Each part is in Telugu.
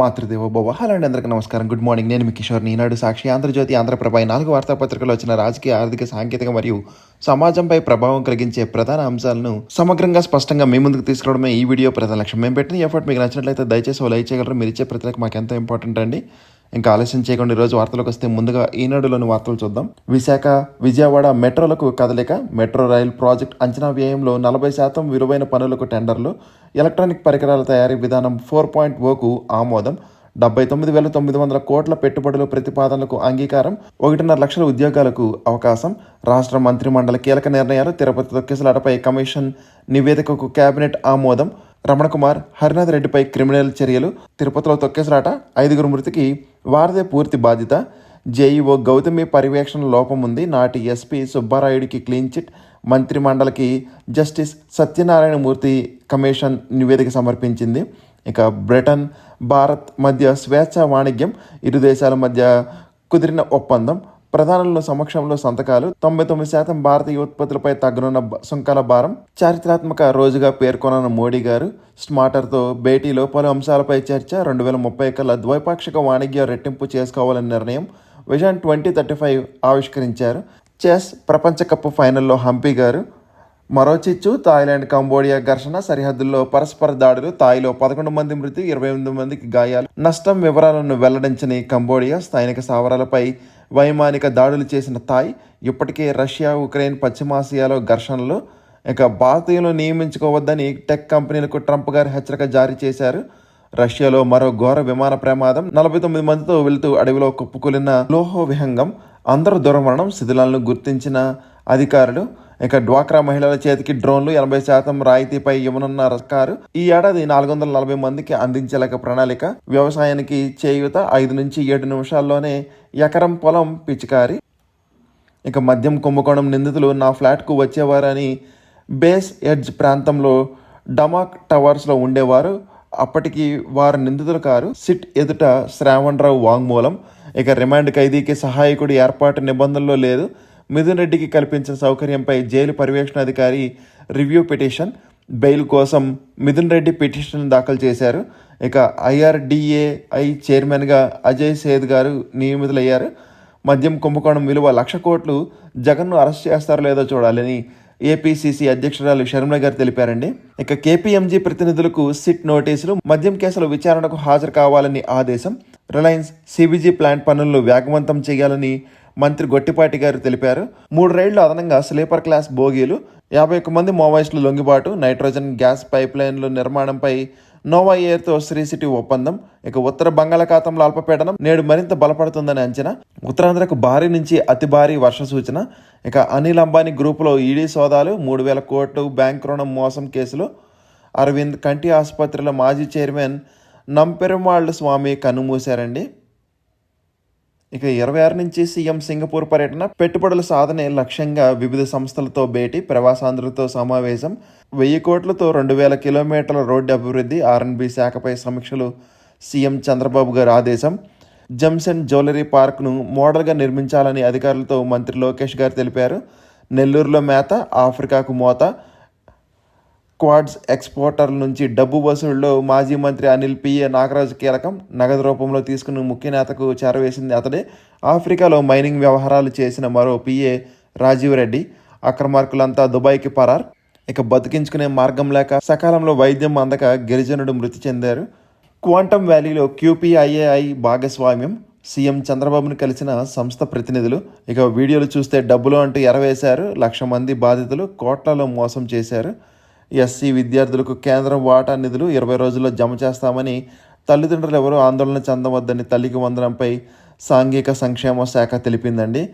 మాతృదేవో భవ హలో అండి అందరికీ నమస్కారం. గుడ్ మార్నింగ్ నేను మీ కిషోర్ని ఈనాడు సాక్షి. ఆంధ్రజ్యోతి ఆంధ్రప్రభ నాలుగు వార్తాపత్రికలు వచ్చిన రాజకీయ ఆర్థిక సాంకేతిక మరియు సమాజంపై ప్రభావం కలిగించే ప్రధాన అంశాలను సమగ్రంగా స్పష్టంగా మీ ముందుకు తీసుకురావడమే ఈ వీడియో ప్రధాన లక్ష్యం. మేము పెట్టిన ఎఫర్ట్ మీకు నచ్చినట్లయితే దయచేసి లైక్ చేయగలరు. మీరు ఇచ్చే ప్రతి మాకు ఎంతో ఇంపార్టెంట్ అండి. ఇంకా ఆలస్యం చేయకుండా ఈరోజు వార్తలకు వస్తే ముందుగా ఈనాడులోని వార్తలు చూద్దాం. విశాఖ విజయవాడ మెట్రోలకు కదలిక మెట్రో రైల్ ప్రాజెక్ట్ అంచనా వ్యయంలో నలభై శాతం విలువైన పనులకు టెండర్లు ఎలక్ట్రానిక్ పరికరాల తయారీ విధానం ఫోర్ పాయింట్ ఓకు ఆమోదం డెబ్బై తొమ్మిది వేల తొమ్మిది వందల కోట్ల పెట్టుబడుల ప్రతిపాదనలకు అంగీకారం ఒకటిన్నర లక్షల ఉద్యోగాలకు అవకాశం రాష్ట్ర మంత్రిమండలి కీలక నిర్ణయాలు తిరుపతి తొక్కిసలాటపై కమిషన్ నివేదికకు కేబినెట్ ఆమోదం రమణకుమార్ హరినాథ్ రెడ్డిపై క్రిమినల్ చర్యలు తిరుపతిలో తొక్కేసరాట ఐదుగురు మృతికి వారిదే పూర్తి బాధ్యత. జేఈఓ గౌతమి పర్యవేక్షణ లోపం ఉంది. నాటి ఎస్పీ సుబ్బారాయుడికి క్లీన్ చిట్ మంత్రి మండలికి జస్టిస్ సత్యనారాయణమూర్తి కమిషన్ నివేదిక సమర్పించింది. ఇక బ్రిటన్ భారత్ మధ్య స్వేచ్ఛ వాణిజ్యం ఇరు దేశాల మధ్య కుదిరిన ఒప్పందం. ప్రధానుల సమక్షంలో సంతకాలు. తొంభై తొమ్మిది శాతం భారతీయ ఉత్పత్తులపై తగ్గనున్న సుంకాల భారం. చారిత్రాత్మక రోజుగా పేర్కొన్న మోడీ గారు స్మార్టర్తో భేటీలో పలు అంశాలపై చర్చ. రెండు వేల ముప్పై కల్లా ద్వైపాక్షిక వాణిజ్య రెట్టింపు చేసుకోవాలని నిర్ణయం విజన్ ట్వంటీ థర్టీ ఫైవ్ ఆవిష్కరించారు. చెస్ ప్రపంచ కప్ ఫైనల్లో హంపి గారు మరో చిచ్చు థాయిలాండ్ కంబోడియా ఘర్షణ సరిహద్దుల్లో పరస్పర దాడులు తాయిలో పదకొండు మంది మృతి ఇరవై ఎనిమిది మందికి గాయాలు. నష్టం వివరాలను వెల్లడించని కంబోడియా స్థానిక స్థావరాలపై వైమానిక దాడులు చేసిన థాయ్ ఇప్పటికే రష్యా ఉక్రెయిన్ పశ్చిమాసియాలో ఘర్షణలు. ఇక భారతీయులు నియమించుకోవద్దని టెక్ కంపెనీలకు ట్రంప్ గారు హెచ్చరిక జారీ చేశారు. రష్యాలో మరో ఘోర విమాన ప్రమాదం. నలభై తొమ్మిది మందితో వెళుతూ అడవిలో కుప్పకూలిన లోహో విహంగం అందరూ దురమరణం శిథిలాలను గుర్తించిన అధికారులు ఇక డ్వాక్రా మహిళల చేతికి డ్రోన్లు ఎనభై శాతం రాయితీపై ఇవ్వనున్న సర్కారు ఈ ఏడాది నాలుగు వందల నలభై మందికి అందించలేక ప్రణాళిక. వ్యవసాయానికి చేయూత ఐదు నుంచి ఏడు నిమిషాల్లోనే ఎకరం పొలం పిచికారి. ఇక మద్యం కుంభకోణం నిందితులు నా ఫ్లాట్కు వచ్చేవారని బేస్ ఎడ్జ్ ప్రాంతంలో డమాక్ టవర్స్లో ఉండేవారు. అప్పటికి వారు నిందితులు కారు. సిట్ ఎదుట శ్రావణరావు వాంగ్మూలం. ఇక రిమాండ్ ఖైదీకి సహాయకుడి ఏర్పాటు నిబంధనలో లేదు. మిథున్ రెడ్డికి కల్పించిన సౌకర్యంపై జైలు పర్యవేక్షణాధికారి రివ్యూ పిటిషన్. బెయిల్ కోసం మిథున్ రెడ్డి పిటిషన్ దాఖలు చేశారు. ఇక ఐఆర్డిఏఐ చైర్మన్గా అజయ్ సేద్ గారు నియమితులయ్యారు. మద్యం కుంభకోణం విలువ లక్ష కోట్లు. జగన్ను అరెస్ట్ చేస్తారో లేదో చూడాలని ఏపీసీసీ అధ్యక్షురాలు షర్మిల గారు తెలిపారండి. ఇక కేపీఎంజీ ప్రతినిధులకు సిట్ నోటీసులు మద్యం కేసుల విచారణకు హాజరు కావాలని ఆదేశం. రిలయన్స్ సిబిజీ ప్లాంట్ పనులను వేగవంతం చేయాలని మంత్రి గొట్టిపాటి గారు తెలిపారు. మూడు రైళ్ళు అదనంగా స్లీపర్ క్లాస్ బోగీలు యాభై ఒక్క మంది మోవాయిస్టులు లొంగిబాటు నైట్రోజన్ గ్యాస్ పైప్ లైన్ల నిర్మాణంపై నోవా ఎయిర్తో శ్రీ సిటీ ఒప్పందం ఇక ఉత్తర బంగాళాఖాతంలో అల్పపీడనం నేడు మరింత బలపడుతుందని అంచనా. ఉత్తరాంధ్రకు భారీ నుంచి అతి భారీ వర్ష సూచన. ఇక అనిల్ అంబానీ గ్రూపులో ఈడీ సోదాలు మూడు వేల కోట్లు బ్యాంక్ రుణం మోసం కేసులో. అరవింద్ కంటి ఆసుపత్రిలో మాజీ చైర్మన్ నంపెరుమాళ్ళు స్వామి కన్నుమూశారండి ఇక ఇరవై ఆరు నుంచి సీఎం సింగపూర్ పర్యటన పెట్టుబడుల సాధనే లక్ష్యంగా వివిధ సంస్థలతో భేటీ ప్రవాసాంధ్రులతో సమావేశం వెయ్యి కోట్లతో రెండు వేల కిలోమీటర్ల రోడ్డు అభివృద్ధి ఆర్ఎన్బి శాఖపై సమీక్షలు సీఎం చంద్రబాబు గారి ఆదేశం. జంసన్ జ్యువెలరీ పార్క్ను మోడల్గా నిర్మించాలని అధికారులతో మంత్రి లోకేష్ గారు తెలిపారు. నెల్లూరులో మేత ఆఫ్రికాకు మోత స్క్వాడ్స్ ఎక్స్పోర్టర్ల నుంచి డబ్బు వసూళ్ళో మాజీ మంత్రి అనిల్ పిఏ నాగరాజు కీలకం. నగదు రూపంలో తీసుకుని ముఖ్య నేతకు చేరవేసింది అతడే. ఆఫ్రికాలో మైనింగ్ వ్యవహారాలు చేసిన మరో పిఏ రాజీవ్ రెడ్డి. అక్రమార్కులంతా దుబాయ్కి పరార్. ఇక బతికించుకునే మార్గం లేక సకాలంలో వైద్యం అందక గిరిజనుడు మృతి చెందారు. క్వాంటమ్ వ్యాలీలో క్యూపీఐఏఐ భాగస్వామ్యం. సీఎం చంద్రబాబును కలిసిన సంస్థ ప్రతినిధులు. ఇక వీడియోలు చూస్తే డబ్బులు అంటూ ఎరవేశారు. లక్ష మంది బాధితులు కోట్లలో మోసం చేశారు. ఎస్సీ విద్యార్థులకు కేంద్రం వాటా నిధులు ఇరవై రోజుల్లో జమ చేస్తామని తల్లిదండ్రులు ఎవరూ ఆందోళన చెందవద్దని తల్లికి వందనంపై సాంఘిక సంక్షేమ శాఖ తెలిపిందండి.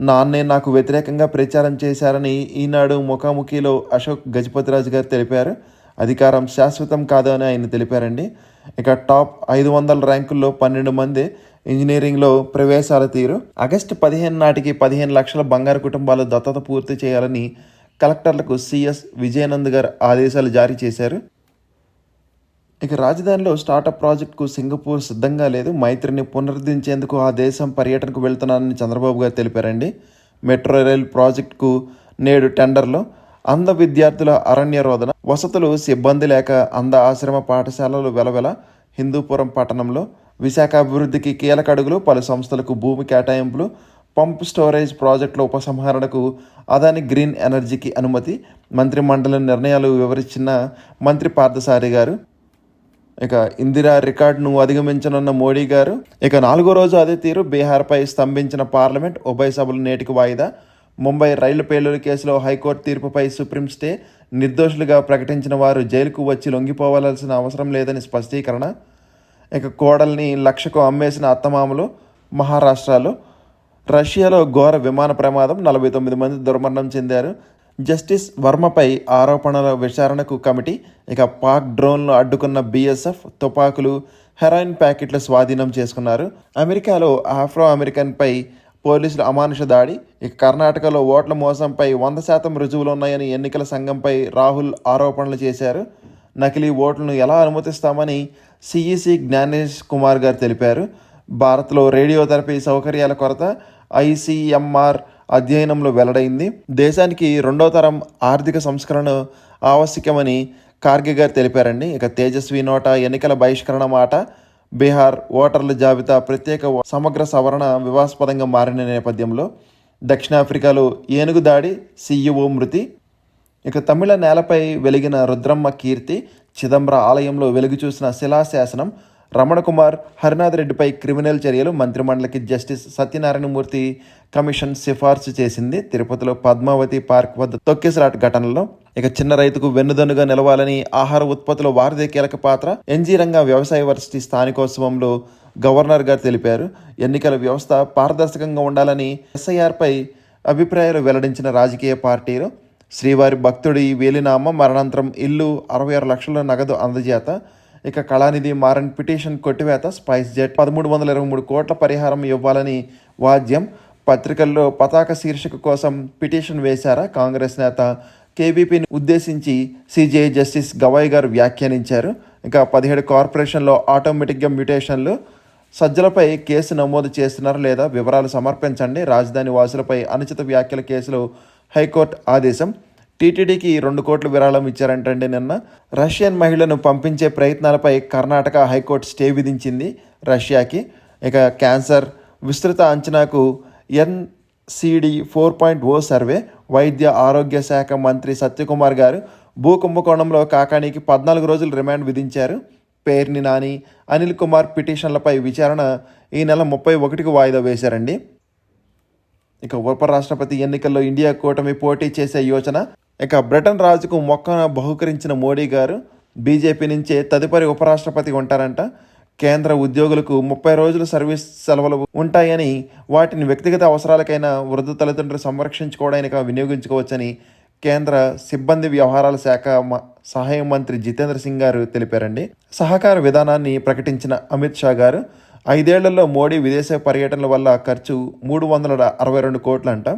నాన్నే నాకు వ్యతిరేకంగా ప్రచారం చేశారని ఈనాడు ముఖాముఖిలో అశోక్ గజపతిరాజు గారు తెలిపారు. అధికారం శాశ్వతం కాదు అని ఆయన తెలిపారండి. ఇక టాప్ ఐదు వందల ర్యాంకుల్లో పన్నెండు మంది ఇంజనీరింగ్లో ప్రవేశాల తీరు. ఆగస్టు పదిహేను నాటికి పదిహేను లక్షల బంగారు కుటుంబాలు దత్తత పూర్తి చేయాలని కలెక్టర్లకు సిఎస్ విజయనంద్ గారు ఆదేశాలు జారీ చేశారు. ఇక రాజధానిలో స్టార్టప్ ప్రాజెక్టుకు సింగపూర్ సిద్ధంగా లేదు. మైత్రిని పునరుద్ధరించేందుకు ఆ దేశం పర్యటనకు వెళ్తున్నానని చంద్రబాబు గారు తెలిపారండి. మెట్రో రైల్ ప్రాజెక్టుకు నేడు టెండర్లో. అంధ విద్యార్థుల అరణ్య రోదన. వసతులు సిబ్బంది లేక అంధ ఆశ్రమ పాఠశాలలు వెలవెల. హిందూపురం పట్టణంలో విశాఖ అభివృద్ధికి కీలక అడుగులు పలు సంస్థలకు భూమి కేటాయింపులు. పంప్ స్టోరేజ్ ప్రాజెక్టుల ఉపసంహరణకు అదాని గ్రీన్ ఎనర్జీకి అనుమతి మంత్రి మండలి నిర్ణయాలు వివరించిన మంత్రి పార్థసారి గారు. ఇక ఇందిరా రికార్డును అధిగమించనున్న మోడీ గారు. ఇక నాలుగో రోజు అదే తీరు బీహార్పై స్తంభించిన పార్లమెంట్ ఉభయ సభలు నేటికి వాయిదా. ముంబై రైలు పేలుడు కేసులో హైకోర్టు తీర్పుపై సుప్రీం స్టే నిర్దోషులుగా ప్రకటించిన వారు జైలుకు వచ్చి లొంగిపోవాల్సిన అవసరం లేదని స్పష్టీకరణ. ఇక కోడల్ని లక్షకు అమ్మేసిన అత్తమామలు మహారాష్ట్రలో రష్యాలో ఘోర విమాన ప్రమాదం నలభై తొమ్మిది మంది దుర్మరణం చెందారు. జస్టిస్ వర్మపై ఆరోపణల విచారణకు కమిటీ ఇక పాక్ డ్రోన్లు అడ్డుకున్న బీఎస్ఎఫ్ తుపాకులు హెరాయిన్ ప్యాకెట్లు స్వాధీనం చేసుకున్నారు. అమెరికాలో ఆఫ్రో అమెరికన్పై పోలీసులు అమానుష దాడి ఇక కర్ణాటకలో ఓట్ల మోసంపై వంద శాతం రుజువులు ఉన్నాయని ఎన్నికల సంఘంపై రాహుల్ ఆరోపణలు చేశారు. నకిలీ ఓట్లను ఎలా అనుమతిస్తామని సిఈసి జ్ఞానేష్ కుమార్ గారు తెలిపారు. భారత్లో రేడియోథెరపీ సౌకర్యాల కొరత ఐసీఎంఆర్ అధ్యయనంలో వెల్లడైంది. దేశానికి రెండో తరం ఆర్థిక సంస్కరణ ఆవశ్యకమని కార్గి గారు తెలిపారండి. ఇక తేజస్వి నోట ఎన్నికల బహిష్కరణ మాట బీహార్ ఓటర్ల జాబితా ప్రత్యేక సమగ్ర సవరణ వివాదాస్పదంగా మారిన నేపథ్యంలో దక్షిణాఫ్రికాలో ఏనుగు దాడి సీఈఓ మృతి. ఇక తమిళ నేలపై వెలిగిన రుద్రమ్మ కీర్తి చిదంబర ఆలయంలో వెలుగు చూసిన శిలాశాసనం రమణకుమార్ హరినాథ్ రెడ్డిపై క్రిమినల్ చర్యలు మంత్రిమండలికి జస్టిస్ సత్యనారాయణమూర్తి కమిషన్ సిఫార్సు చేసింది. తిరుపతిలో పద్మావతి పార్క్ వద్ద తొక్కిసరాట్ ఘటనలో ఇక చిన్న రైతుకు వెన్నుదన్నుగా నిలవాలని ఆహార ఉత్పత్తుల వారిదే కీలక పాత్ర. ఎన్జీ రంగ వ్యవసాయ వర్సిటీ స్థానికోత్సవంలో గవర్నర్ గారు తెలిపారు ఎన్నికల వ్యవస్థ పారదర్శకంగా ఉండాలని ఎస్ఐఆర్పై అభిప్రాయాలు వెల్లడించిన రాజకీయ పార్టీలు శ్రీవారి భక్తుడి వేలినామ మరణాంతరం ఇల్లు అరవై ఆరు లక్షల నగదు అందజేత ఇక కళానిధి మారన్ పిటిషన్ కొట్టివేత స్పైస్ జెట్. పదమూడు వందల ఇరవై మూడు కోట్ల పరిహారం ఇవ్వాలని వాద్యం. పత్రికల్లో పతాక శీర్షిక కోసం పిటిషన్ వేశారా కాంగ్రెస్ నేత? కేవీపీని ఉద్దేశించి సిజేఐ జస్టిస్ గవాయ్ గారు వ్యాఖ్యానించారు. ఇంకా పదిహేడు కార్పొరేషన్లో ఆటోమేటిక్గా మ్యూటేషన్లు. సజ్జలపై కేసు నమోదు చేస్తున్నారు లేదా వివరాలు సమర్పించండి. రాజధాని వాసులపై అనుచిత వ్యాఖ్యల కేసులో హైకోర్టు ఆదేశం. టీటీడీకి రెండు కోట్ల విరాళం ఇచ్చారంటండి నిన్న. రష్యన్ మహిళను పంపించే ప్రయత్నాలపై కర్ణాటక హైకోర్టు స్టే విధించింది రష్యాకి. ఇక క్యాన్సర్ విస్తృత అంచనాకు NCD four point O survey వైద్య ఆరోగ్య శాఖ మంత్రి సత్యకుమార్ గారు భూ కుంభకోణంలో కాకాణికి పద్నాలుగు రోజులు రిమాండ్ విధించారు. పేర్ని నాని అనిల్ కుమార్ పిటిషన్లపై విచారణ ఈ నెల ముప్పై ఒకటికి వాయిదా వేశారండి. ఇక ఉపరాష్ట్రపతి ఎన్నికల్లో ఇండియా కూటమి పోటీ చేసే యోచన. ఇక బ్రిటన్ రాజుకు మొక్కన బహుకరించిన మోడీ గారు బీజేపీ నుంచే తదుపరి ఉపరాష్ట్రపతి ఉంటారంట. కేంద్ర ఉద్యోగులకు ముప్పై రోజుల సర్వీస్ సెలవులు ఉంటాయని వాటిని వ్యక్తిగత అవసరాలకైనా వృద్ధ తల్లిదండ్రులు సంరక్షించుకోవడానికి వినియోగించుకోవచ్చని కేంద్ర సిబ్బంది వ్యవహారాల శాఖ మ- సహాయ మంత్రి జితేంద్ర సింగ్ గారు తెలిపారండి. సహకార విధానాన్ని ప్రకటించిన అమిత్ షా గారు ఐదేళ్ళలో మోడీ విదేశ పర్యటనల వల్ల ఖర్చు మూడు వందల అరవై రెండు కోట్లంట.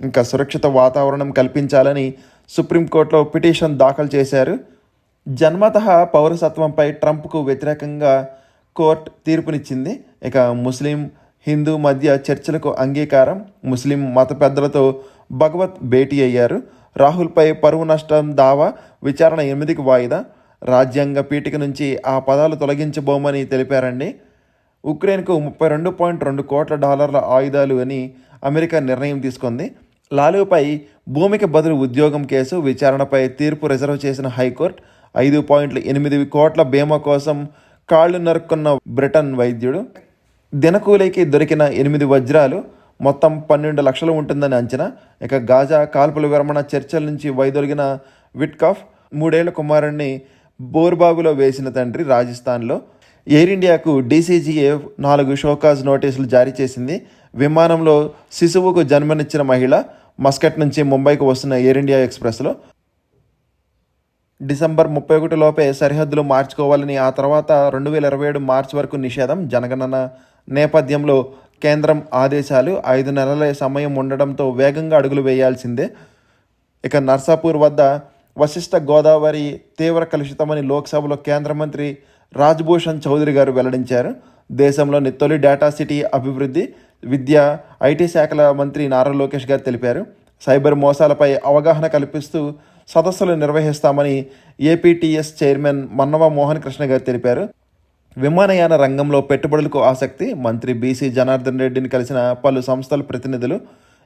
ఇంకా సురక్షిత వాతావరణం కల్పించాలని సుప్రీంకోర్టులో పిటిషన్ దాఖలు చేశారు. జన్మత పౌరసత్వంపై ట్రంప్కు వ్యతిరేకంగా కోర్టు తీర్పునిచ్చింది. ఇక ముస్లిం హిందూ మధ్య చర్చలకు అంగీకారం. ముస్లిం మత పెద్దలతో భగవత్ భేటీ అయ్యారు. రాహుల్పై పరువు నష్టం దావా విచారణ ఎనిమిదికి వాయిదా. రాజ్యాంగ పీఠిక నుంచి ఆ పదాలు తొలగించబోమని తెలిపారండి. ఉక్రెయిన్కు ముప్పై రెండు పాయింట్ రెండు కోట్ల డాలర్ల ఆయుధాలు అని అమెరికా నిర్ణయం తీసుకుంది. లాలూపై భూమికి బదులు ఉద్యోగం కేసు విచారణపై తీర్పు రిజర్వ్ చేసిన హైకోర్టు ఐదు పాయింట్ల ఎనిమిది కోట్ల బీమా కోసం కాళ్ళు నరుక్కున్న బ్రిటన్ వైద్యుడు. దినకూలీకి దొరికిన ఎనిమిది వజ్రాలు మొత్తం పన్నెండు లక్షలు ఉంటుందని అంచనా. ఇక గాజా కాల్పుల విరమణ చర్చల నుంచి వైదొలిగిన విట్కాఫ్ మూడేళ్ళ కుమారుణ్ణి బోర్బాబులో వేసిన తండ్రి రాజస్థాన్లో ఎయిర్ ఇండియాకు డీసీజీఏ నాలుగు షోకాజ్ నోటీసులు జారీ చేసింది. విమానంలో శిశువుకు జన్మనిచ్చిన మహిళ మస్కట్ నుంచి ముంబైకి వస్తున్న ఎయిర్ ఇండియా ఎక్స్ప్రెస్లో. డిసెంబర్ ముప్పై ఒకటి లోపే సరిహద్దులు మార్చుకోవాలని ఆ తర్వాత రెండు వేల ఇరవై ఏడు మార్చి వరకు నిషేధం జనగణన నేపథ్యంలో కేంద్రం ఆదేశాలు ఐదు నెలల సమయం ఉండడంతో వేగంగా అడుగులు వేయాల్సిందే. ఇక నర్సాపూర్ వద్ద వశిష్ఠ గోదావరి తీవ్ర కలుషితమని లోక్సభలో కేంద్ర మంత్రి రాజ్భూషణ్ చౌదరి గారు వెల్లడించారు. దేశంలోని తొలి డేటా సిటీ అభివృద్ధి విద్య ఐటీ శాఖల మంత్రి నారా లోకేష్ గారు తెలిపారు. సైబర్ మోసాలపై అవగాహన కల్పిస్తూ సదస్సులు నిర్వహిస్తామని ఏపీటీఎస్ చైర్మన్ మన్నవ మోహన్ కృష్ణ గారు తెలిపారు. విమానయాన రంగంలో పెట్టుబడులకు ఆసక్తి మంత్రి బీసీ జనార్దన్ రెడ్డిని కలిసిన పలు సంస్థల ప్రతినిధులు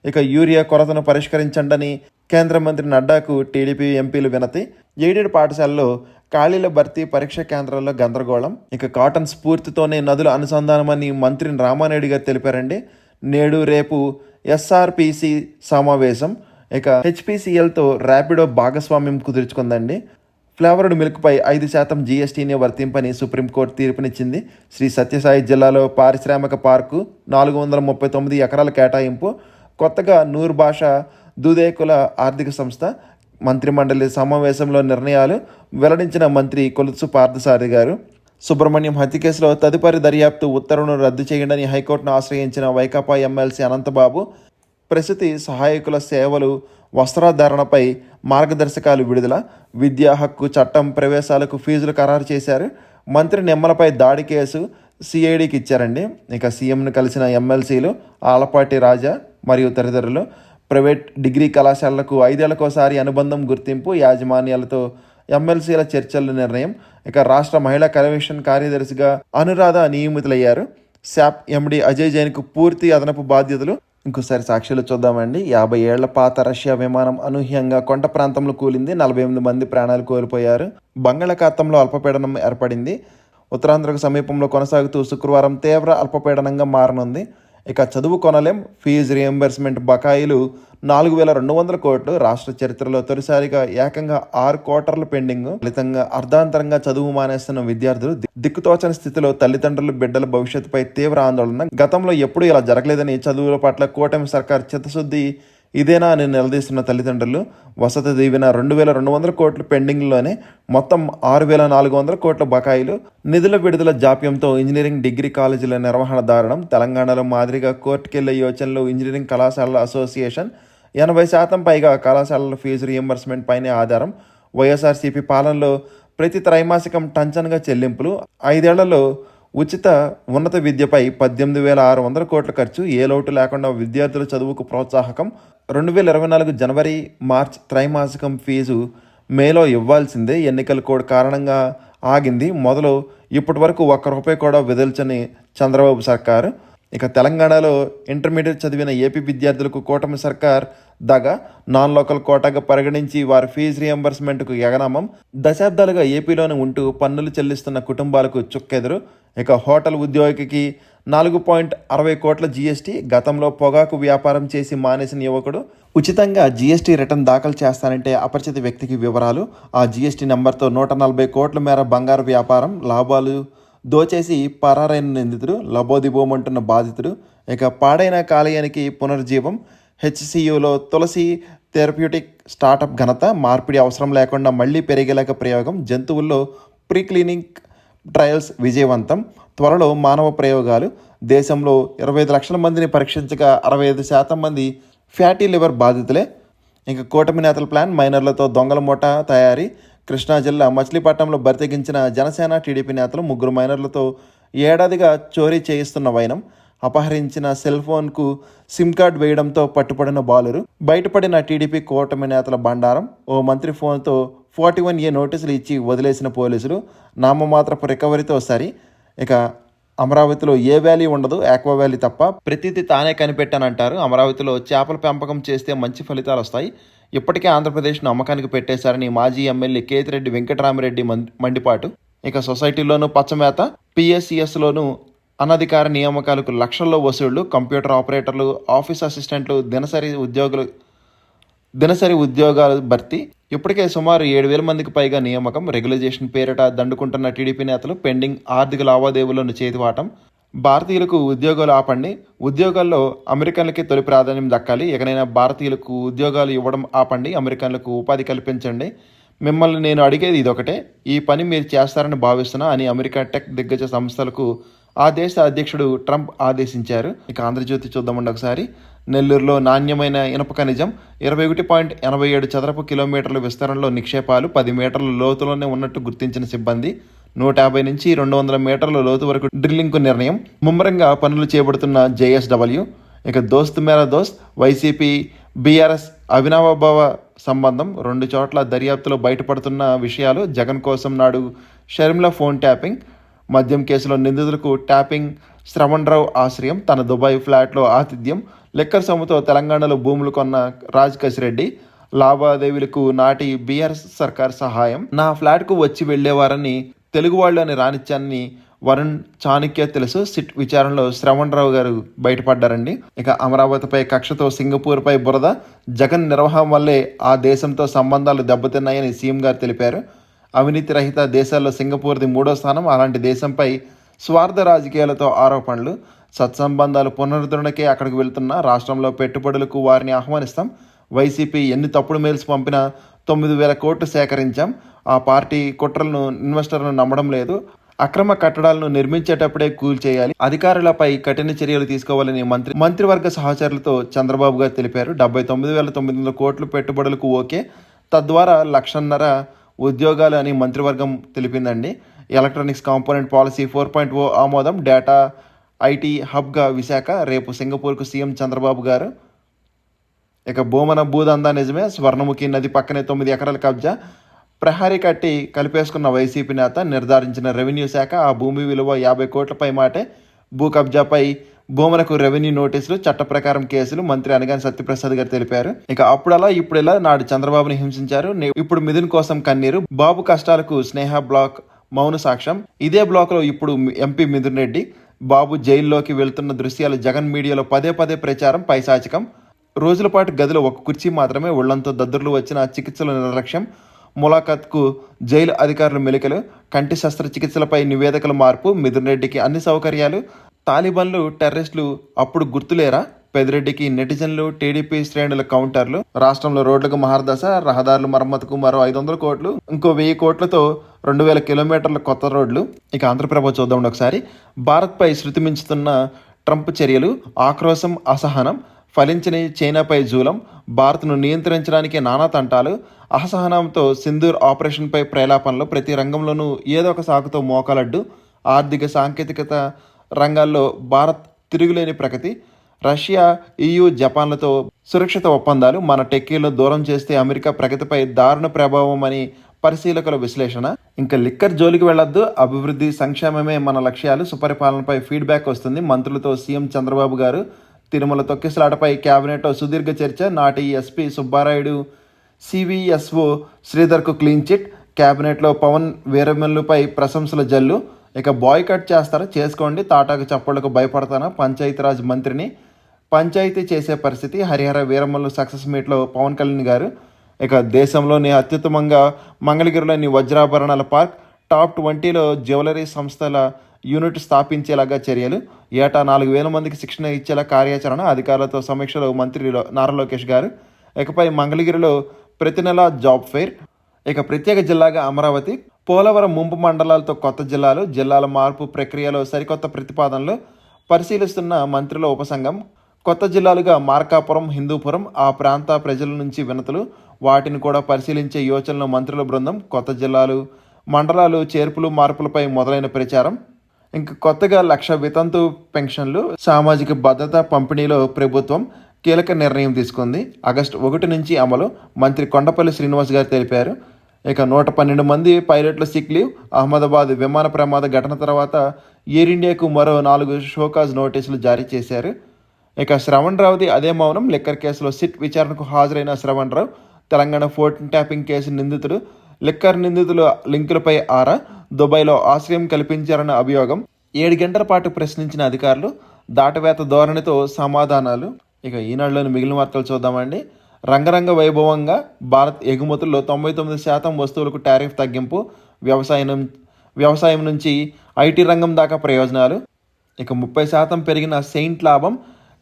ఇక యూరియా కొరతను పరిష్కరించండని కేంద్ర మంత్రి నడ్డాకు టీడీపీ ఎంపీలు వినతి. ఎయిడెడ్ పాఠశాలలో ఖాళీల భర్తీ పరీక్ష కేంద్రాల్లో గందరగోళం. ఇక కాటన్ స్ఫూర్తితోనే నదుల అనుసంధానమని మంత్రి రామానాయుడు గారు తెలిపారండి. నేడు రేపు ఎస్ఆర్పిసి సమావేశం. ఇక హెచ్పిసిఎల్తో ర్యాపిడో భాగస్వామ్యం కుదుర్చుకుందండి. ఫ్లేవర్డ్ మిల్క్పై ఐదు శాతం జీఎస్టీని వర్తింపని సుప్రీంకోర్టు తీర్పునిచ్చింది. శ్రీ సత్యసాయి జిల్లాలో పారిశ్రామిక పార్కు నాలుగు వందల ముప్పై తొమ్మిది ఎకరాల కేటాయింపు. కొత్తగా నూరు భాష దుదేకుల ఆర్థిక సంస్థ మంత్రిమండలి సమావేశంలో నిర్ణయాలు వెల్లడించిన మంత్రి కొలుసు పార్థసారి గారు సుబ్రహ్మణ్యం హత్య కేసులో తదుపరి దర్యాప్తు ఉత్తర్వును రద్దు చేయండి హైకోర్టును ఆశ్రయించిన వైకాపా ఎమ్మెల్సీ అనంతబాబు ప్రసూతి సహాయకుల సేవలు వస్త్రధారణపై మార్గదర్శకాలు విడుదల విద్యా హక్కు చట్టం ప్రవేశాలకు ఫీజులు ఖరారు చేశారు. మంత్రి నిమ్మలపై దాడి కేసు సిఐడికి ఇచ్చారండి. ఇక సీఎంను కలిసిన ఎమ్మెల్సీలు ఆలపాటి రాజా మరియు తదితరులు ప్రైవేట్ డిగ్రీ కళాశాలలకు ఐదేళ్ళకోసారి అనుబంధం గుర్తింపు యాజమాన్యాలతో ఎమ్మెల్సీల చర్చల నిర్ణయం. ఇక రాష్ట్ర మహిళా కమిషన్ కార్యదర్శిగా అనురాధ నియమితులయ్యారు. శాప్ ఎండి అజయ్ జైన్కు పూర్తి అదనపు బాధ్యతలు. ఇంకోసారి సాక్షులు చూద్దామండి. యాభై ఏళ్ళ పాత రష్యా విమానం అనూహ్యంగా కొండ ప్రాంతంలో కూలింది. నలభై ఎనిమిది మంది ప్రాణాలు కోల్పోయారు. బంగాళాఖాతంలో అల్పపీడనం ఏర్పడింది. ఉత్తరాంధ్రకు సమీపంలో కొనసాగుతూ శుక్రవారం తీవ్ర అల్పపీడనంగా మారనుంది. ఇక చదువు కొనలేం. ఫీజు రియంబర్స్మెంట్ బకాయిలు నాలుగు వేల రెండు వందల కోట్లు. రాష్ట్ర చరిత్రలో తొలిసారిగా ఏకంగా ఆరు కోటర్ల పెండింగ్. ఫలితంగా అర్ధాంతరంగా చదువు మానేస్తున్న విద్యార్థులు దిక్కుతోచని స్థితిలో తల్లిదండ్రులు బిడ్డల భవిష్యత్తుపై తీవ్ర ఆందోళన. గతంలో ఎప్పుడూ ఇలా జరగలేదని చదువుల పట్ల కూటమి సర్కార్ చిత్తశుద్ధి ఇదేనా అని నిలదీస్తున్న తల్లిదండ్రులు? వసతి దీవెన రెండు వేల రెండు వందల కోట్లు పెండింగ్లోనే మొత్తం ఆరు వేల నాలుగు వందల కోట్ల బకాయిలు. నిధుల విడుదల జాప్యంతో ఇంజనీరింగ్ డిగ్రీ కాలేజీల నిర్వహణ దారుణం. తెలంగాణలో మాదిరిగా కోర్టుకెళ్ళే యోచనలు ఇంజనీరింగ్ కళాశాలల అసోసియేషన్ ఎనభై శాతం పైగా కళాశాలల ఫీజు రియంబర్స్మెంట్ పైనే ఆధారం. వైఎస్ఆర్సీపీ పాలనలో ప్రతి త్రైమాసికం టంచన్గా చెల్లింపులు. ఐదేళ్ళలో ఉచిత ఉన్నత విద్యపై పద్దెనిమిది వేల ఆరు వందల కోట్ల ఖర్చు ఏ లోటు లేకుండా విద్యార్థుల చదువుకు ప్రోత్సాహకం. రెండు వేల ఇరవై నాలుగు జనవరి మార్చ్ త్రైమాసికం ఫీజు మేలో ఇవ్వాల్సిందే. ఎన్నికల కోడ్ కారణంగా ఆగింది. మొదలు ఇప్పటి వరకు ఒక్క రూపాయి కూడా విదల్చని చంద్రబాబు సర్కారు. ఇక తెలంగాణలో ఇంటర్మీడియట్ చదివిన ఏపీ విద్యార్థులకు కూటమి సర్కార్ దగా నాన్ లోకల్ కోటాగా పరిగణించి వారి ఫీజు రియంబర్స్మెంట్కు ఎగనామం దశాబ్దాలుగా ఏపీలోనే ఉంటూ పన్నులు చెల్లిస్తున్న కుటుంబాలకు చుక్కెదురు. ఇక హోటల్ ఉద్యోగికి నాలుగు పాయింట్ అరవై కోట్ల జీఎస్టీ గతంలో పొగాకు వ్యాపారం చేసి మానేసిన యువకుడు ఉచితంగా జీఎస్టీ రిటర్న్ దాఖలు చేస్తానంటే అపరిచిత వ్యక్తికి వివరాలు. ఆ జీఎస్టీ నెంబర్తో నూట నలభై కోట్ల మేర బంగారు వ్యాపారం లాభాలు దోచేసి పరారైన నిందితుడు లబోదిబోమంటున్న బాధితుడు ఇక పాడైన కాలేయానికి పునర్జీవం హెచ్సియులో తులసి థెరప్యూటిక్ స్టార్టప్ ఘనత మార్పిడి అవసరం లేకుండా మళ్ళీ పెరిగేలాగా ప్రయోగం జంతువుల్లో ప్రీ క్లినిక్ ట్రయల్స్ విజయవంతం త్వరలో మానవ ప్రయోగాలు దేశంలో ఇరవై ఐదు లక్షల మందిని పరీక్షించగా అరవై ఐదు శాతం మంది ఫ్యాటీ లివర్ బాధితులే. ఇంకా కూటమి నేతల ప్లాన్ మైనర్లతో దొంగల మూట తయారీ కృష్ణా జిల్లా మచిలీపట్నంలో బరితెగించిన జనసేన టీడీపీ నేతలు ముగ్గురు మైనర్లతో ఏడాదిగా చోరీ చేయిస్తున్న వైనం అపహరించిన సెల్ ఫోన్కు సిమ్ కార్డ్ వేయడంతో పట్టుపడిన బాలురు బయటపడిన టీడీపీ కూటమి నేతల బండారం ఓ మంత్రి ఫోన్తో ఫార్టీ వన్ ఏ నోటీసులు ఇచ్చి వదిలేసిన పోలీసులు నామమాత్రపు రికవరీతో సరి. ఇక అమరావతిలో ఏ వ్యాలీ ఉండదు ఆక్వా వ్యాలీ తప్ప ప్రతిదీ తానే కనిపెట్టానంటారు. అమరావతిలో చేపల పెంపకం చేస్తే మంచి ఫలితాలు వస్తాయి ఇప్పటికే ఆంధ్రప్రదేశ్ను అమ్మకానికి పెట్టేశారని మాజీ ఎమ్మెల్యే కేతిరెడ్డి వెంకటరామిరెడ్డి మం- మండిపాటు. ఇక సొసైటీలోనూ పచ్చమేత పిఎస్సిఎస్లోనూ అనధికార నియామకాలకు లక్షల్లో వసూళ్ళు కంప్యూటర్ ఆపరేటర్లు ఆఫీస్ అసిస్టెంట్లు దినసరి ఉద్యోగులు దినసరి ఉద్యోగాల భర్తీ. ఇప్పటికే సుమారు ఏడు వేల మందికి పైగా నియామకం రెగ్యులైజేషన్ పేరిట దండుకుంటున్న టీడీపీ నేతలు పెండింగ్ ఆర్థిక లావాదేవీలను చేతివాటం భారతీయులకు ఉద్యోగాలు ఆపండి. ఉద్యోగాల్లో అమెరికన్లకి తొలి ప్రాధాన్యం దక్కాలి. ఎక్కడైనా భారతీయులకు ఉద్యోగాలు ఇవ్వడం ఆపండి. అమెరికన్లకు ఉపాధి కల్పించండి. మిమ్మల్ని నేను అడిగేది ఇదొకటే. ఈ పని మీరు చేస్తారని భావిస్తున్నా అని అమెరికా టెక్ దిగ్గజ సంస్థలకు ఆ దేశ అధ్యక్షుడు ట్రంప్ ఆదేశించారు. ఇక ఆంధ్రజ్యోతి చూద్దామండి ఒకసారి. నెల్లూరులో నాణ్యమైన ఇనుప ఖనిజం ఇరవై ఒకటి పాయింట్ ఎనభై ఏడు చదరపు కిలోమీటర్ల విస్తరణలో నిక్షేపాలు పది మీటర్ల లోతులోనే ఉన్నట్టు గుర్తించిన సిబ్బంది నూట యాభై నుంచి రెండు వందల మీటర్ల లోతు వరకు డ్రిల్లింగ్కు నిర్ణయం. ముమ్మరంగా పనులు చేపడుతున్న జేఎస్డబ్ల్యూ ఇక దోస్త్ మేరా దోస్త్ వైసీపీ బీఆర్ఎస్ అవినాభావ సంబంధం రెండు చోట్ల దర్యాప్తులో బయటపడుతున్న విషయాలు జగన్ కోసం నాడు షర్మిల ఫోన్ ట్యాపింగ్. మద్యం కేసులో నిందితులకు ట్యాపింగ్. శ్రవణరావు ఆశ్రయం తన దుబాయ్ ఫ్లాట్లో ఆతిథ్యం. లిక్కర్ సొమ్ముతో తెలంగాణలో భూములు కొన్న రాజ్ కసిరెడ్డి లావాదేవీలకు నాటి బీఆర్ఎస్ సర్కార్ సహాయం. నా ఫ్లాట్కు వచ్చి వెళ్ళేవారని తెలుగు వాళ్ళు అని రానిచ్చానని వరుణ్ చాణక్య తెలుసు. సిట్ విచారణలో శ్రవణరావు గారు బయటపడ్డారండి. ఇక అమరావతిపై కక్షతో సింగపూర్పై బురద. జగన్ నిర్వహణ వల్లే ఆ దేశంతో సంబంధాలు దెబ్బతిన్నాయని సీఎం గారు తెలిపారు. అవినీతి రహిత దేశాల్లో సింగపూర్ది మూడో స్థానం. అలాంటి దేశంపై స్వార్థ రాజకీయాలతో ఆరోపణలు. సత్సంబంధాలు పునరుద్ధరణకే అక్కడికి వెళ్తున్న రాష్ట్రంలో పెట్టుబడులకు వారిని ఆహ్వానిస్తాం. వైసీపీ ఎన్ని తప్పుడు మెయిల్స్ పంపినా తొమ్మిది వేల కోట్లు సేకరించాం. ఆ పార్టీ కుట్రలను ఇన్వెస్టర్లను నమ్మడం లేదు. అక్రమ కట్టడాలను నిర్మించేటప్పుడే కూల్చేయాలి అధికారులపై కఠిన చర్యలు తీసుకోవాలని మంత్రి మంత్రివర్గ సహచరులతో చంద్రబాబు గారు తెలిపారు. డెబ్బై తొమ్మిది వేల తొమ్మిది వందల కోట్లు పెట్టుబడులకు ఓకే. తద్వారా లక్షన్నర ఉద్యోగాలు అని మంత్రివర్గం తెలిపిందండి. Electronics component policy four point O ఆమోదం. డేటా ఐటీ హబ్గా విశాఖ రేపు సింగపూర్కు సీఎం చంద్రబాబు గారు ఇక భూమన భూదందా నిజమే స్వర్ణముఖి నది పక్కనే తొమ్మిది ఎకరాల కబ్జా. ప్రహారీ కట్టి కలిపేసుకున్న వైసీపీ నేత నిర్ధారించిన రెవెన్యూ శాఖ ఆ భూమి విలువ యాభై కోట్లపై మాటే. భూ కబ్జాపై భూములకు రెవెన్యూ నోటీసులు చట్ట ప్రకారం కేసులు మంత్రి అనగాని సత్యప్రసాద్ గారు తెలిపారు. ఇక అప్పుడలా ఇప్పుడెలా నాడు చంద్రబాబుని హింసించారు. ఇప్పుడు మిథున్ కోసం కన్నీరు బాబు కష్టాలకు స్నేహ బ్లాక్ మౌన సాక్ష్యం. ఇదే బ్లాక్లో ఇప్పుడు ఎంపీ మిథున్ రెడ్డి. బాబు జైల్లోకి వెళ్తున్న దృశ్యాలు జగన్ మీడియాలో పదే పదే ప్రచారం పైశాచికం. రోజుల పాటు గదిలో ఒక కుర్చీ మాత్రమే ఒళ్ళంతో దద్దుర్లు వచ్చిన చికిత్సల నిర్లక్ష్యం ములాఖత్కు జైలు అధికారులు మెలికలు కంటి శస్త్రచికిత్సలపై నివేదికల మార్పు మిథున్ రెడ్డికి అన్ని సౌకర్యాలు తాలిబాన్లు టెర్రరిస్టులు అప్పుడు గుర్తులేరా? పెదిరెడ్డికి నెటిజన్లు టీడీపీ శ్రేణుల కౌంటర్లు రాష్ట్రంలో రోడ్లకు మహారదశ రహదారుల మరమ్మతుకు మరో ఐదు వందల కోట్లు ఇంకో వెయ్యి కోట్లతో రెండు వేల కిలోమీటర్ల కొత్త రోడ్లు. ఇక ఆంధ్రప్రభ చూద్దాం ఒకసారి. భారత్పై శృతి మించుతున్న ట్రంప్ చర్యలు ఆక్రోశం అసహనం ఫలించని చైనాపై జూలం భారత్ను నియంత్రించడానికి నానా తంటాలు. అసహనంతో సింధూర్ ఆపరేషన్పై ప్రేలాపనలో ప్రతి రంగంలోనూ ఏదో ఒక సాకుతో మోకాలడ్డు. ఆర్థిక సాంకేతికత రంగాల్లో భారత్ తిరుగులేని ప్రగతి. రష్యా ఈయూ జపాన్లతో సురక్షిత ఒప్పందాలు మన టెక్కీలను దూరం చేస్తే అమెరికా ప్రగతిపై దారుణ ప్రభావం అని పరిశీలకుల విశ్లేషణ. ఇంకా లిక్కర్ జోలికి వెళ్ళొద్దు అభివృద్ధి సంక్షేమమే మన లక్ష్యాలు. సుపరిపాలనపై ఫీడ్బ్యాక్ వస్తుంది మంత్రులతో సీఎం చంద్రబాబు గారు. తిరుమల తొక్కిసలాటపై కేబినెట్ సుదీర్ఘ చర్చ. నాటి ఎస్పీ సుబ్బారాయుడు సివిఎస్ఓ శ్రీధర్కు క్లీన్ చిట్. కేబినెట్లో పవన్ వీరమల్లుపై ప్రశంసల జల్లు. ఇక బాయ్ కట్ చేస్తారా? చేసుకోండి. తాటాకు చప్పళ్ళకు భయపడతానా? పంచాయతీరాజ్ మంత్రిని పంచాయతీ చేసే పరిస్థితి హరిహర వీరమల్లు సక్సెస్ మీట్లో పవన్ కళ్యాణ్ గారు. ఇక దేశంలోని అత్యుత్తమంగా మంగళగిరిలోని వజ్రాభరణాల పార్క్ టాప్ ట్వంటీలో జ్యువెలరీ సంస్థల యూనిట్ స్థాపించేలాగా చర్యలు. ఏటా నాలుగు వేల మందికి శిక్షణ ఇచ్చేలా కార్యాచరణ అధికారులతో సమీక్షలో మంత్రి నారా లోకేష్ గారు. ఇకపై మంగళగిరిలో ప్రతి నెల జాబ్ ఫెయిర్. ఇక ప్రత్యేక జిల్లాగా అమరావతి. పోలవరం ముంపు మండలాలతో కొత్త జిల్లాలు జిల్లాల మార్పు ప్రక్రియలో సరికొత్త ప్రతిపాదనలు పరిశీలిస్తున్న మంత్రుల ఉపసంఘం కొత్త జిల్లాలుగా మార్కాపురం హిందూపురం ఆ ప్రాంత ప్రజల నుంచి వినతులు వాటిని కూడా పరిశీలించే యోచనలు మంత్రుల బృందం కొత్త జిల్లాలు మండలాలు చేర్పులు మార్పులపై మొదలైన ప్రచారం. ఇంక కొత్తగా లక్ష వితంతు పెన్షన్లు సామాజిక భద్రత పంపిణీలో ప్రభుత్వం కీలక నిర్ణయం తీసుకుంది. ఆగస్టు ఒకటి నుంచి అమలు మంత్రి కొండపల్లి శ్రీనివాస్ గారు తెలిపారు. ఇక నూట పన్నెండు మంది పైలట్ల సిక్ లీవ్ అహ్మదాబాద్ విమాన ప్రమాద ఘటన తర్వాత ఎయిర్ ఇండియాకు మరో నాలుగు షోకాజ్ నోటీసులు జారీ చేశారు. ఇక శ్రవణ్ రావుది అదే మౌనం లిక్కర్ కేసులో సిట్ విచారణకు హాజరైన Sravan Rao Telangana fourteen tapping case నిందితుడు లిక్కర్ నిందితుల లింకులపై ఆరా దుబాయ్లో ఆశ్రయం కల్పించారన్న అభియోగం. ఏడు గంటల పాటు ప్రశ్నించిన అధికారులు దాటవేత ధోరణితో సమాధానాలు. ఇక ఈనాడులోని మిగిలిన వార్తలు చూద్దామండి. రంగరంగ వైభవంగా భారత్ ఎగుమతుల్లో తొంభై తొమ్మిది శాతం వస్తువులకు టారిఫ్ తగ్గింపు వ్యవసాయం వ్యవసాయం నుంచి ఐటీ రంగం దాకా ప్రయోజనాలు. ఇక ముప్పై శాతం పెరిగిన సెయింట్ లాభం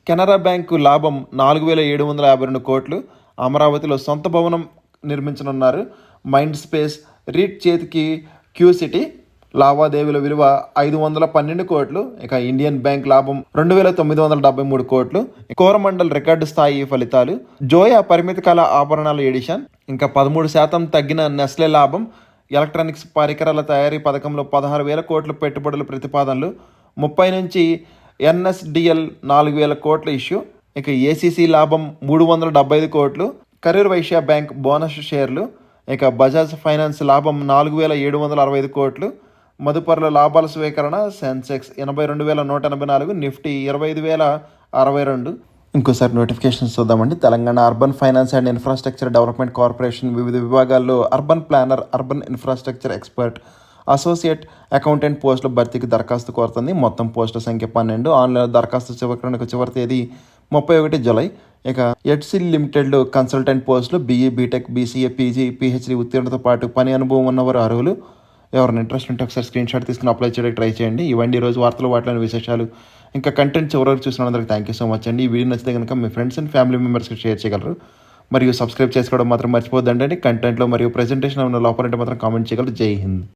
కెనరా బ్యాంకు లాభం నాలుగు వేల ఏడు వందల యాభై రెండు కోట్లు. అమరావతిలో సొంత భవనం నిర్మించనున్నారు. మైండ్ స్పేస్ రీట్ చేతికి క్యూ సిటీ లావాదేవీల విలువ ఐదు వందల పన్నెండు కోట్లు ఇక ఇండియన్ బ్యాంక్ లాభం రెండు వేల తొమ్మిది వందల డెబ్బై మూడు కోట్లు కోరమండల్ రికార్డు స్థాయి ఫలితాలు జోయా పరిమిత కాల ఆభరణాల ఎడిషన్ ఇంకా పదమూడు శాతం తగ్గిన నెస్లే లాభం ఎలక్ట్రానిక్స్ పరికరాల తయారీ పథకంలో పదహారు వేల కోట్ల పెట్టుబడుల ప్రతిపాదనలు ముప్పై నుంచి ఎన్ఎస్డిఎల్ నాలుగు వేల కోట్ల ఇష్యూ ఇక ఏసీసీ లాభం మూడు వందల డెబ్బై ఐదు కోట్లు కరూర్ వైశ్య బ్యాంక్ బోనస్ షేర్లు ఇక బజాజ్ ఫైనాన్స్ లాభం నాలుగు వేల ఏడు వందల అరవై ఐదు కోట్లు. మదుపర్ల లాభాల స్వీకరణ సెన్సెక్స్ ఎనభై రెండు వేల నూట ఎనభై నాలుగు నిఫ్టీ ఇరవై ఐదు వేల అరవై రెండు. ఇంకోసారి నోటిఫికేషన్స్ చూద్దామండి. Telangana urban finance and infrastructure development corporation వివిధ విభాగాల్లో urban planner urban infrastructure expert associate accountant పోస్టుల భర్తీకి దరఖాస్తు కోరుతుంది. మొత్తం పోస్టుల సంఖ్య పన్నెండు. ఆన్లైన్ దరఖాస్తు చివరికి చివరి తేదీ ముప్పై ఒకటి జులై. ఇక ఎడ్సిల్ లిమిటెడ్ కన్సల్టెంట్ పోస్టులు BE BTech BCA PG PhD ఉత్తీర్ణతో పాటు పని అనుభవం ఉన్నవారు అర్హులు. ఎవరైనా ఇంట్రెస్ట్ ఉంటే ఒకసారి స్క్రీన్ షాట్ తీసుకుని అప్లై చేయడానికి ట్రై చేయండి. ఇవ్వండి ఈ రోజు వార్తలు వాటిలోని విశేషాలు. ఇంకా కంటెంట్ చివరికి చూసినందుకు థ్యాంక్ యూ సో మచ్ అండి. ఈ వీడియో నచ్చితే కనుక మీ ఫ్రెండ్స్ అండ్ ఫ్యామిలీ మెంబర్స్కి షేర్ చేయగలరు. మరియు సబ్స్క్రైబ్ చేసుకోవడం మాత్రం మర్చిపోద్దండి కంటెంట్లో మరియు ప్రెజెంటేషన్ ఉన్న లోపలంటే మాత్రం కామెంట్ చేయగలరు. జై హింద్.